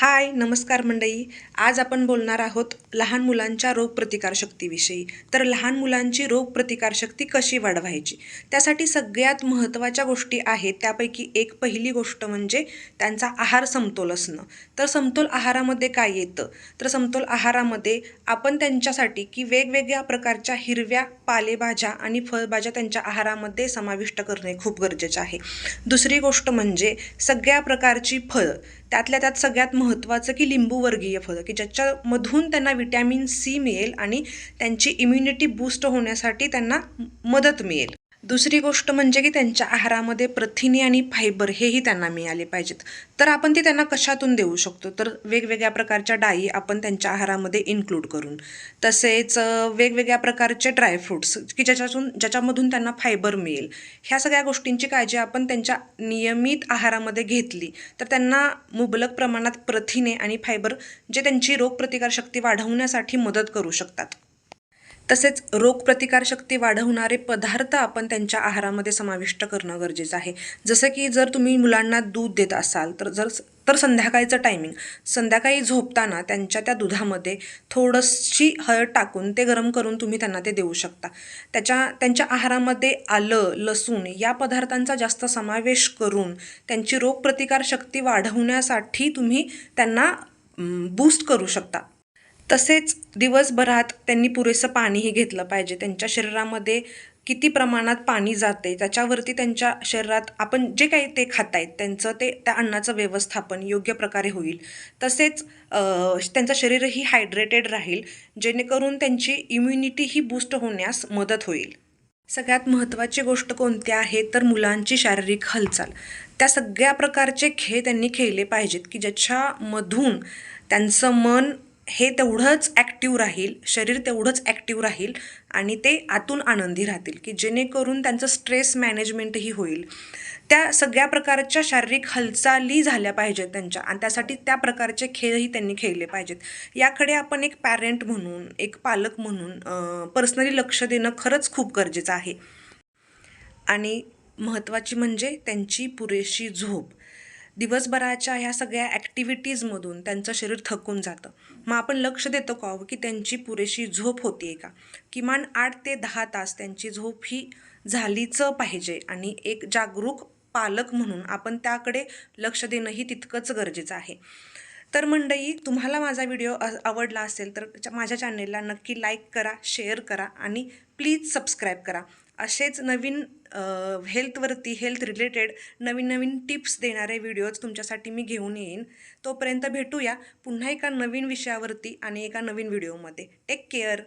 हाय नमस्कार मंडळी. आज आपण बोलणार आहोत लहान मुलांच्या रोगप्रतिकारशक्तीविषयी तर लहान मुलांची रोगप्रतिकारशक्ती कशी वाढवायची? त्यासाठी सगळ्यात महत्त्वाच्या गोष्टी आहेत. त्यापैकी एक पहिली गोष्ट म्हणजे त्यांचा आहार समतोल असणं. तर समतोल आहारामध्ये काय येतं? तर समतोल आहारामध्ये आपण त्यांच्यासाठी की वेगवेगळ्या प्रकारच्या हिरव्या पालेभाज्या आणि फळभाज्या त्यांच्या आहारामध्ये समाविष्ट करणे खूप गरजेचं आहे. दुसरी गोष्ट म्हणजे सगळ्या प्रकारची फळं. त्यातल्या त्यात सगळ्यात महत्त्वाचं की लिंबूवर्गीय फळं की ज्याच्यामधून त्यांना विटॅमिन सी मिळेल आणि त्यांची इम्युनिटी बूस्ट होण्यासाठी त्यांना मदत मिळेल. दुसरी गोष्ट म्हणजे की त्यांच्या आहारामध्ये प्रथिने आणि फायबर हेही त्यांना मिळाले पाहिजेत. तर आपण ते त्यांना कशातून देऊ शकतो? तर वेगवेगळ्या प्रकारच्या डाळी आपण त्यांच्या आहारामध्ये इन्क्लूड करून. तसेच वेगवेगळ्या प्रकारचे ड्रायफ्रूट्स की ज्याच्यातून ज्याच्यामधून त्यांना फायबर मिळेल. ह्या सगळ्या गोष्टींची काळजी आपण त्यांच्या नियमित आहारामध्ये घेतली तर त्यांना मुबलक प्रमाणात प्रथिने आणि फायबर जे त्यांची रोगप्रतिकारशक्ती वाढवण्यासाठी मदत करू शकतात. तसेच रोगप्रतिकारशक्ती वाढवणारे पदार्थ आपण त्यांच्या आहारामध्ये समाविष्ट करणं गरजेचं आहे. जसं की जर तुम्ही मुलांना दूध देत असाल तर जर तर संध्याकाळचं टायमिंग संध्याकाळी झोपताना त्यांच्या त्या दुधामध्ये थोडंशी हळद टाकून ते गरम करून तुम्ही त्यांना ते देऊ शकता. त्याच्या त्यांच्या आहारामध्ये आलं लसूण या पदार्थांचा जास्त समावेश करून त्यांची रोगप्रतिकारशक्ती वाढवण्यासाठी तुम्ही त्यांना बूस्ट करू शकता. तसेच दिवसभरात त्यांनी पुरेसं पाणीही घेतलं पाहिजे. त्यांच्या शरीरामध्ये किती प्रमाणात पाणी जाते त्याच्यावरती त्यांच्या शरीरात आपण जे काही ते खात आहेत त्यांचं ते त्या अन्नाचं व्यवस्थापन योग्य प्रकारे होईल. तसेच त्यांचं शरीरही हायड्रेटेड राहील जेणेकरून त्यांची इम्युनिटी ही बूस्ट होण्यास मदत होईल. सगळ्यात महत्त्वाची गोष्ट कोणती आहे? तर मुलांची शारीरिक हालचाल. त्या सगळ्या प्रकारचे खेळ त्यांनी खेळले पाहिजेत की ज्याच्यामधून त्यांचं मन हे तेवढंच ॲक्टिव्ह राहील शरीर तेवढंच ॲक्टिव्ह राहील आणि ते आतून आनंदी राहतील की जेणेकरून त्यांचं स्ट्रेस मॅनेजमेंटही होईल. त्या सगळ्या प्रकारच्या शारीरिक हालचाली झाल्या पाहिजेत त्यांच्या आणि त्यासाठी त्या प्रकारचे खेळही त्यांनी खेळले पाहिजेत. याकडे आपण एक पॅरेंट म्हणून एक पालक म्हणून पर्सनली लक्ष देणं खरंच खूप गरजेचं आहे. आणि महत्त्वाची म्हणजे त्यांची पुरेशी झोप. दिवसभराच्या ह्या सगळ्या ॲक्टिव्हिटीजमधून त्यांचं शरीर थकून जातं. मग आपण लक्ष देतो का हो की त्यांची पुरेशी झोप होती का? किमान आठ ते दहा तास त्यांची झोप ही झालीच पाहिजे आणि एक जागरूक पालक म्हणून आपण त्याकडे लक्ष देणंही तितकंच गरजेचं आहे. तर मंडई तुम्हाला माझा व्हिडिओ आवडला असेल तर च्या- माझ्या चॅनेलला नक्की लाईक करा शेअर करा आणि प्लीज सबस्क्राईब करा. असेच नवीन हेल्थवरती हेल्थ रिलेटेड नवीन नवीन टिप्स देणारे व्हिडिओज तुमच्यासाठी मी घेऊन येईन. तोपर्यंत भेटूया पुन्हा एका नवीन विषयावरती आणि एका नवीन व्हिडिओमध्ये टेक केअर